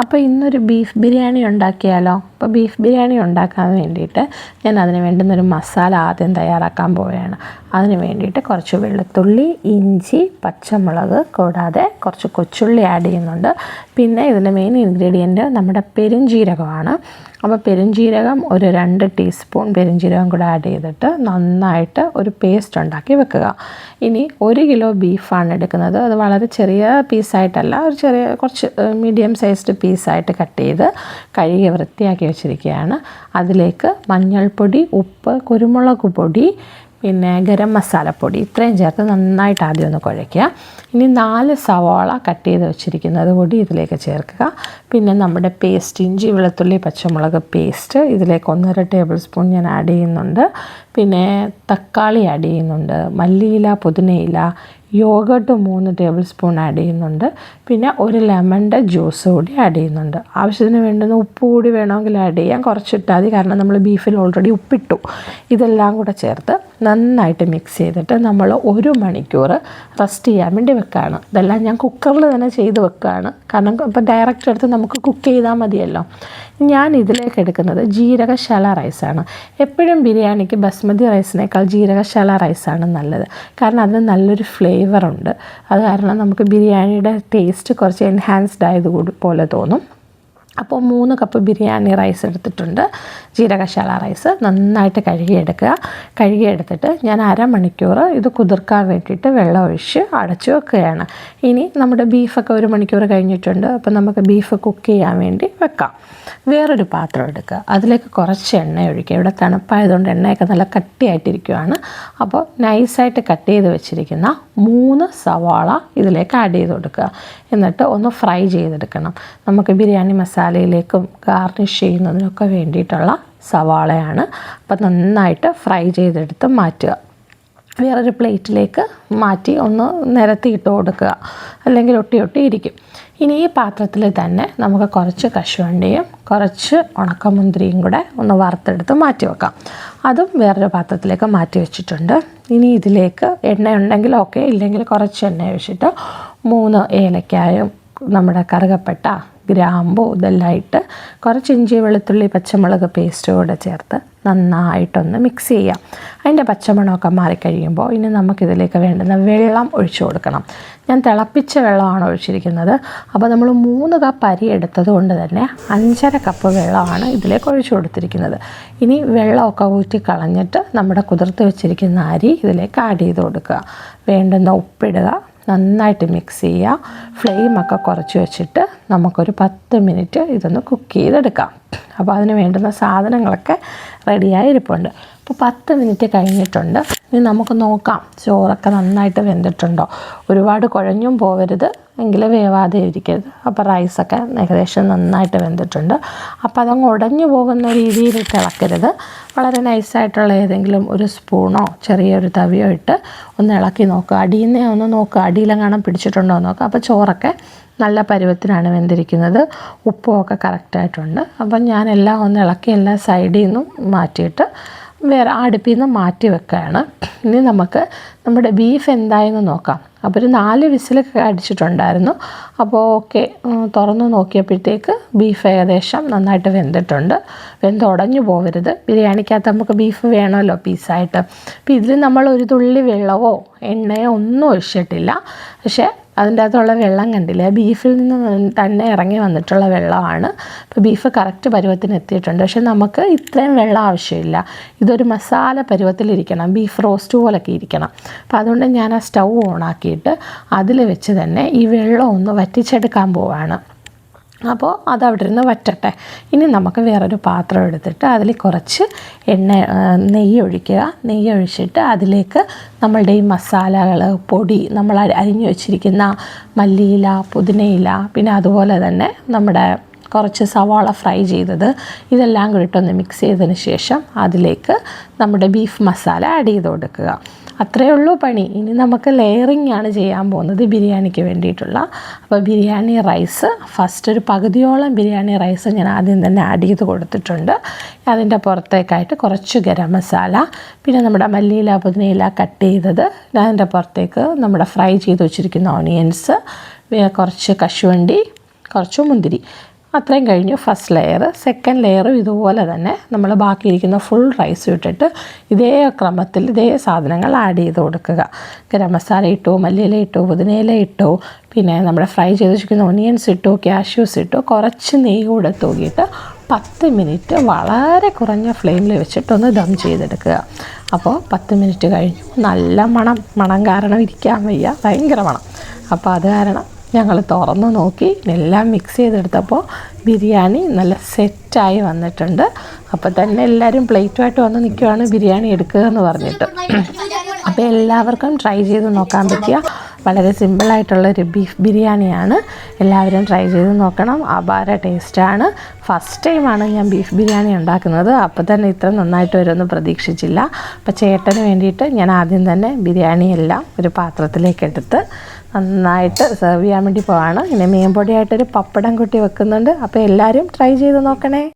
അപ്പോൾ ഇന്നൊരു ബീഫ് ബിരിയാണി ഉണ്ടാക്കിയാലോ? അപ്പോൾ ബീഫ് ബിരിയാണി ഉണ്ടാക്കാൻ വേണ്ടിയിട്ട് ഞാൻ അതിന് വേണ്ടുന്നൊരു മസാല ആദ്യം തയ്യാറാക്കാൻ പോവുകയാണ്. അതിന് വേണ്ടിയിട്ട് കുറച്ച് വെളുത്തുള്ളി ഇഞ്ചി പച്ചമുളക് കൂടാതെ കുറച്ച് കൊച്ചുള്ളി ആഡ് ചെയ്യുന്നുണ്ട്. പിന്നെ ഇതിന്റെ മെയിൻ ഇൻഗ്രീഡിയന്റ് നമ്മുടെ പെരുംജീരകമാണ്. അപ്പോൾ പെരുംജീരകം ഒരു രണ്ട് ടീസ്പൂൺ പെരുംജീരകം കൂടെ ആഡ് ചെയ്തിട്ട് നന്നായിട്ട് ഒരു പേസ്റ്റ് ഉണ്ടാക്കി വെക്കുക. ഇനി ഒരു കിലോ ബീഫാണ് എടുക്കുന്നത്. അത് വളരെ ചെറിയ പീസായിട്ടല്ല ഒരു ചെറിയ കുറച്ച് മീഡിയം സൈസ്ഡ് പീസായിട്ട് കട്ട് ചെയ്ത് കഴുകി വൃത്തിയാക്കി വെച്ചിരിക്കുകയാണ് അതിലേക്ക് മഞ്ഞൾപ്പൊടി ഉപ്പ് കുരുമുളക് പൊടി പിന്നെ ഗരം മസാലപ്പൊടി ഇത്രയും ചേർത്ത് നന്നായിട്ട് ആദ്യം ഒന്ന് കുഴയ്ക്കുക. ഇനി നാല് സവാള കട്ട് ചെയ്ത് വെച്ചിരിക്കുന്നത് കൂടി ഇതിലേക്ക് ചേർക്കുക. പിന്നെ നമ്മുടെ പേസ്റ്റ് ഇഞ്ചി വെളുത്തുള്ളി പച്ചമുളക് പേസ്റ്റ് ഇതിലേക്ക് ഒന്നര ടേബിൾ സ്പൂൺ ഞാൻ ആഡ് ചെയ്യുന്നുണ്ട്. പിന്നെ തക്കാളി ആഡ് ചെയ്യുന്നുണ്ട്. മല്ലിയില പുതിനയില യോഗട്ട് മൂന്ന് ടേബിൾ സ്പൂൺ ആഡ് ചെയ്യുന്നുണ്ട്. പിന്നെ ഒരു ലെമണിന്റെ ജ്യൂസ് കൂടി ആഡ് ചെയ്യുന്നുണ്ട്. ആവശ്യത്തിന് വേണ്ടുന്ന ഉപ്പ് കൂടി വേണമെങ്കിൽ ആഡ് ചെയ്യാം. കുറച്ചിട്ടാൽ മതി. കാരണം നമ്മൾ ബീഫിൽ ഓൾറെഡി ഉപ്പിട്ടു. ഇതെല്ലാം കൂടെ ചേർത്ത് നന്നായിട്ട് മിക്സ് ചെയ്തിട്ട് നമ്മൾ ഒരു മണിക്കൂർ റെസ്റ്റ് ചെയ്യാൻ വേണ്ടി വെക്കുകയാണ് ഇതെല്ലാം ഞാൻ കുക്കറിൽ തന്നെ ചെയ്ത് വെക്കുകയാണ് കാരണം ഇപ്പം ഡയറക്റ്റ് എടുത്ത് നമുക്ക് കുക്ക് ചെയ്താൽ മതിയല്ലോ. ഞാൻ ഇതിലേക്ക് എടുക്കുന്നത് ജീരകശാല റൈസാണ് എപ്പോഴും ബിരിയാണിക്ക് ബസ്മതി റൈസിനേക്കാൾ ജീരകശാല റൈസാണ് നല്ലത്. കാരണം അതിന് നല്ലൊരു ഫ്ലേവറുണ്ട് അത് കാരണം നമുക്ക് ബിരിയാണിയുടെ ടേസ്റ്റ് കുറച്ച് എൻഹാൻസ്ഡ് ആയത് പോലെ തോന്നും. അപ്പോൾ മൂന്ന് കപ്പ് ബിരിയാണി റൈസ് എടുത്തിട്ടുണ്ട്. ജീരകശാല റൈസ് നന്നായിട്ട് കഴുകിയെടുക്കുക. കഴുകിയെടുത്തിട്ട് ഞാൻ അരമണിക്കൂർ ഇത് കുതിർക്കാൻ വേണ്ടിയിട്ട് വെള്ളം ഒഴിച്ച് അടച്ചു വെക്കുകയാണ്. ഇനി നമ്മുടെ ബീഫൊക്കെ ഒരു മണിക്കൂർ കഴിഞ്ഞിട്ടുണ്ട്. അപ്പോൾ നമുക്ക് ബീഫ് കുക്ക് ചെയ്യാൻ വേണ്ടി വെക്കാം. വേറൊരു പാത്രം എടുക്കുക. അതിലേക്ക് കുറച്ച് എണ്ണ ഒഴിക്കുക. ഇവിടെ തണുപ്പായതുകൊണ്ട് എണ്ണയൊക്കെ നല്ല കട്ടിയായിട്ടിരിക്കുകയാണ് അപ്പോൾ നൈസായിട്ട് കട്ട് ചെയ്ത് വെച്ചിരിക്കുന്ന മൂന്ന് സവാള ഇതിലേക്ക് ആഡ് ചെയ്ത് കൊടുക്കുക. എന്നിട്ട് ഒന്ന് ഫ്രൈ ചെയ്തെടുക്കണം. നമുക്ക് ബിരിയാണി മസാലയിലേക്കും ഗാർണിഷ് ചെയ്യുന്നതിനൊക്കെ വേണ്ടിയിട്ടുള്ള സവാളയാണ്. അപ്പം നന്നായിട്ട് ഫ്രൈ ചെയ്തെടുത്ത് മാറ്റുക. വേറൊരു പ്ലേറ്റിലേക്ക് മാറ്റി ഒന്ന് നിരത്തിയിട്ട് കൊടുക്കുക. അല്ലെങ്കിൽ ഒട്ടി ഒട്ടി ഇരിക്കും. ഇനി ഈ പാത്രത്തിൽ തന്നെ നമുക്ക് കുറച്ച് കശുവണ്ടിയും കുറച്ച് ഉണക്കമുന്തിരിയും കൂടെ ഒന്ന് വറുത്തെടുത്ത് മാറ്റി വെക്കാം. അതും വേറൊരു പാത്രത്തിലേക്ക് മാറ്റി വെച്ചിട്ടുണ്ട്. ഇനി ഇതിലേക്ക് എണ്ണ ഉണ്ടെങ്കിൽ ഓക്കെ ഇല്ലെങ്കിൽ കുറച്ച് എണ്ണ ഒഴിച്ചിട്ട് മൂന്ന് ഏലക്കായും നമ്മുടെ കറുകപ്പട്ട ഗ്രാമ്പു ഇതെല്ലാം ഇട്ട് കുറച്ച് ഇഞ്ചി വെളുത്തുള്ളി പച്ചമുളക് പേസ്റ്റും കൂടെ ചേർത്ത് നന്നായിട്ടൊന്ന് മിക്സ് ചെയ്യാം. അതിന്റെ പച്ചമണമൊക്കെ മാറിക്കഴിയുമ്പോൾ ഇനി നമുക്കിതിലേക്ക് വേണ്ടുന്ന വെള്ളം ഒഴിച്ചു കൊടുക്കണം. ഞാൻ തിളപ്പിച്ച വെള്ളമാണ് ഒഴിച്ചിരിക്കുന്നത്. അപ്പോൾ നമ്മൾ മൂന്ന് കപ്പ് അരി എടുത്തത് കൊണ്ട് തന്നെ അഞ്ചര കപ്പ് വെള്ളമാണ് ഇതിലേക്ക് ഒഴിച്ചു കൊടുത്തിരിക്കുന്നത്. ഇനി വെള്ളമൊക്കെ ഊറ്റി കളഞ്ഞിട്ട് നമ്മുടെ കുതിർത്ത് വെച്ചിരിക്കുന്ന അരി ഇതിലേക്ക് ആഡ് ചെയ്ത് കൊടുക്കുക. വേണ്ടുന്ന ഉപ്പിടുക. നന്നായിട്ട് മിക്സ് ചെയ്യുക ഫ്ലെയിമൊക്കെ കുറച്ച് വെച്ചിട്ട് നമുക്കൊരു പത്ത് മിനിറ്റ് ഇതൊന്ന് കുക്ക് ചെയ്തെടുക്കാം. അപ്പോൾ അതിന് വേണ്ടുന്ന സാധനങ്ങളൊക്കെ റെഡിയായി ഇരിപ്പുണ്ട്. അപ്പോൾ പത്ത് മിനിറ്റ് കഴിഞ്ഞിട്ടുണ്ട്. ഇനി നമുക്ക് നോക്കാം. ചോറൊക്കെ നന്നായിട്ട് വെന്തിട്ടുണ്ടോ? ഒരുപാട് കുഴഞ്ഞും പോകരുത് എങ്കിൽ വേവാതെ ഇരിക്കരുത് അപ്പോൾ റൈസൊക്കെ ഏകദേശം നന്നായിട്ട് വെന്തിട്ടുണ്ട്. അപ്പോൾ അതങ്ങ് ഉടഞ്ഞു പോകുന്ന രീതിയിൽ ഇളക്കരുത്. വളരെ നൈസായിട്ടുള്ള ഏതെങ്കിലും ഒരു സ്പൂണോ ചെറിയൊരു തവിയോ ഇട്ട് ഒന്ന് ഇളക്കി നോക്കുക. അടിയിൽ നിന്ന് ഒന്ന് നോക്കുക. അടിയിലെങ്ങാനും പിടിച്ചിട്ടുണ്ടോ എന്ന് നോക്കുക. അപ്പോൾ ചോറൊക്കെ നല്ല പരുവത്തിനാണ് വെന്തിരിക്കുന്നത്. ഉപ്പും ഒക്കെ കറക്റ്റായിട്ടുണ്ട് അപ്പം ഞാനെല്ലാം ഒന്ന് ഇളക്കി എല്ലാ സൈഡിൽ നിന്നും മാറ്റിയിട്ട് വേറെ അടുപ്പിൽ നിന്ന് മാറ്റി വെക്കുകയാണ് ഇനി നമുക്ക് നമ്മുടെ ബീഫ് എന്തായെന്ന് നോക്കാം. അപ്പോൾ ഒരു നാല് വിസിലൊക്കെ അടിച്ചിട്ടുണ്ടായിരുന്നു. അപ്പോൾ ഓക്കെ തുറന്ന് നോക്കിയപ്പോഴത്തേക്ക് ബീഫ് ഏകദേശം നന്നായിട്ട് വെന്തിട്ടുണ്ട്. വെന്ത് ഉടഞ്ഞു പോകരുത് ബിരിയാണിക്കകത്ത് നമുക്ക് ബീഫ് വേണമല്ലോ പീസായിട്ട് അപ്പോൾ ഇതിൽ നമ്മൾ ഒരു തുള്ളി വെള്ളമോ എണ്ണയോ ഒന്നും ഒഴിച്ചിട്ടില്ല. പക്ഷേ അതിന്റെ അകത്തുള്ള വെള്ളം കണ്ടില്ലേ? ബീഫിൽ നിന്ന് തന്നെ ഇറങ്ങി വന്നിട്ടുള്ള വെള്ളമാണ്. ഇപ്പോൾ ബീഫ് കറക്റ്റ് പരുവത്തിന് എത്തിയിട്ടുണ്ട്. പക്ഷേ നമുക്ക് ഇത്രയും വെള്ളം ആവശ്യമില്ല. ഇതൊരു മസാല പരുവത്തിലിരിക്കണം. ബീഫ് റോസ്റ്റ് പോലൊക്കെ ഇരിക്കണം. അപ്പോൾ അതുകൊണ്ട് ഞാൻ ആ സ്റ്റൗ ഓണാക്കിയിട്ട് അതിൽ വെച്ച് തന്നെ ഈ വെള്ളം ഒന്ന് വറ്റിച്ചെടുക്കാൻ പോവാണ്. അപ്പോൾ അത് അവിടെ ഇരുന്ന് വറ്റട്ടെ. ഇനി നമുക്ക് വേറൊരു പാത്രം എടുത്തിട്ട് അതിൽ കുറച്ച് എണ്ണ നെയ്യ് ഒഴിക്കുക. നെയ്യ് ഒഴിച്ചിട്ട് അതിലേക്ക് നമ്മളുടെ ഈ മസാലകൾ പൊടി നമ്മൾ അരിഞ്ഞു വെച്ചിരിക്കുന്ന മല്ലിയില പുതിനയില പിന്നെ അതുപോലെ തന്നെ നമ്മുടെ കുറച്ച് സവാള ഫ്രൈ ചെയ്തത്. ഇതെല്ലാം കൂടി ഇട്ടൊന്ന് മിക്സ് ചെയ്തതിന് ശേഷം അതിലേക്ക് നമ്മുടെ ബീഫ് മസാല ആഡ് ചെയ്ത് കൊടുക്കുക. അത്രയേ ഉള്ളൂ പണി. ഇനി നമുക്ക് ലെയറിങ് ആണ് ചെയ്യാൻ പോകുന്നത് ബിരിയാണിക്ക് വേണ്ടിയിട്ടുള്ള. അപ്പോൾ ബിരിയാണി റൈസ് ഫസ്റ്റ് ഒരു പകുതിയോളം ബിരിയാണി റൈസ് ഞാൻ ആദ്യം തന്നെ ആഡ് ചെയ്ത് കൊടുത്തിട്ടുണ്ട്. അതിന്റെ പുറത്തേക്കായിട്ട് കുറച്ച് ഗരം മസാല പിന്നെ നമ്മുടെ മല്ലിയില പുതിനയില കട്ട് ചെയ്തത്. അതിന്റെ പുറത്തേക്ക് നമ്മുടെ ഫ്രൈ ചെയ്ത് വെച്ചിരിക്കുന്ന ഓണിയൻസ് കുറച്ച് കശുവണ്ടി കുറച്ച് മുന്തിരി. അത്രയും കഴിഞ്ഞു ഫസ്റ്റ് ലെയർ സെക്കൻഡ് ലെയറും ഇതുപോലെ തന്നെ നമ്മൾ ബാക്കിയിരിക്കുന്ന ഫുൾ റൈസ് ഇട്ടിട്ട് ഇതേ ക്രമത്തിൽ ഇതേ സാധനങ്ങൾ ആഡ് ചെയ്ത് കൊടുക്കുക. ഗരം മസാല ഇട്ടു മല്ലിയില ഇട്ടു പുതിനയില ഇട്ടു പിന്നെ നമ്മുടെ ഫ്രൈ ചെയ്ത് വെച്ചിരിക്കുന്ന ഒനിയൻസ് ഇട്ടു കാഷ്യൂസ് ഇട്ടു കുറച്ച് നെയ്യ് കൂടെ തൂക്കിയിട്ട് പത്ത് മിനിറ്റ് വളരെ കുറഞ്ഞ ഫ്ലെയിമിൽ വെച്ചിട്ടൊന്ന് ദം ചെയ്തെടുക്കുക. അപ്പോൾ പത്ത് മിനിറ്റ് കഴിഞ്ഞു. നല്ല മണം. മണം കാരണം ഇരിക്കാൻ വയ്യ. ഭയങ്കര മണം. അപ്പോൾ അത് കാരണം ഞങ്ങൾ തുറന്ന് നോക്കി എല്ലാം മിക്സ് ചെയ്തെടുത്തപ്പോൾ ബിരിയാണി നല്ല സെറ്റായി വന്നിട്ടുണ്ട്. അപ്പോൾ തന്നെ എല്ലാവരും പ്ലേറ്റുമായിട്ട് വന്ന് നിൽക്കുവാണ് ബിരിയാണി എടുക്കുക എന്ന് പറഞ്ഞിട്ട്. അപ്പോൾ എല്ലാവർക്കും ട്രൈ ചെയ്ത് നോക്കാൻ പറ്റിയ വളരെ സിമ്പിളായിട്ടുള്ളൊരു ബീഫ് ബിരിയാണിയാണ്. എല്ലാവരും ട്രൈ ചെയ്ത് നോക്കണം. അപാര ടേസ്റ്റാണ് ഫസ്റ്റ് ടൈമാണ് ഞാൻ ബീഫ് ബിരിയാണി ഉണ്ടാക്കുന്നത്. അപ്പോൾ തന്നെ ഇത്ര നന്നായിട്ട് വരുമെന്ന് പ്രതീക്ഷിച്ചില്ല. അപ്പോൾ ചേട്ടന് വേണ്ടിയിട്ട് ഞാൻ ആദ്യം തന്നെ ബിരിയാണിയെല്ലാം ഒരു പാത്രത്തിലേക്ക് എടുത്ത് നന്നായിട്ട് സെർവ് ചെയ്യാൻ വേണ്ടി പോവാണ്. ഇനി മീൻ പൊടിയായിട്ടൊരു പപ്പടം കുട്ടി വെക്കുന്നുണ്ട്. അപ്പോൾ എല്ലാവരും ട്രൈ ചെയ്ത് നോക്കണേ.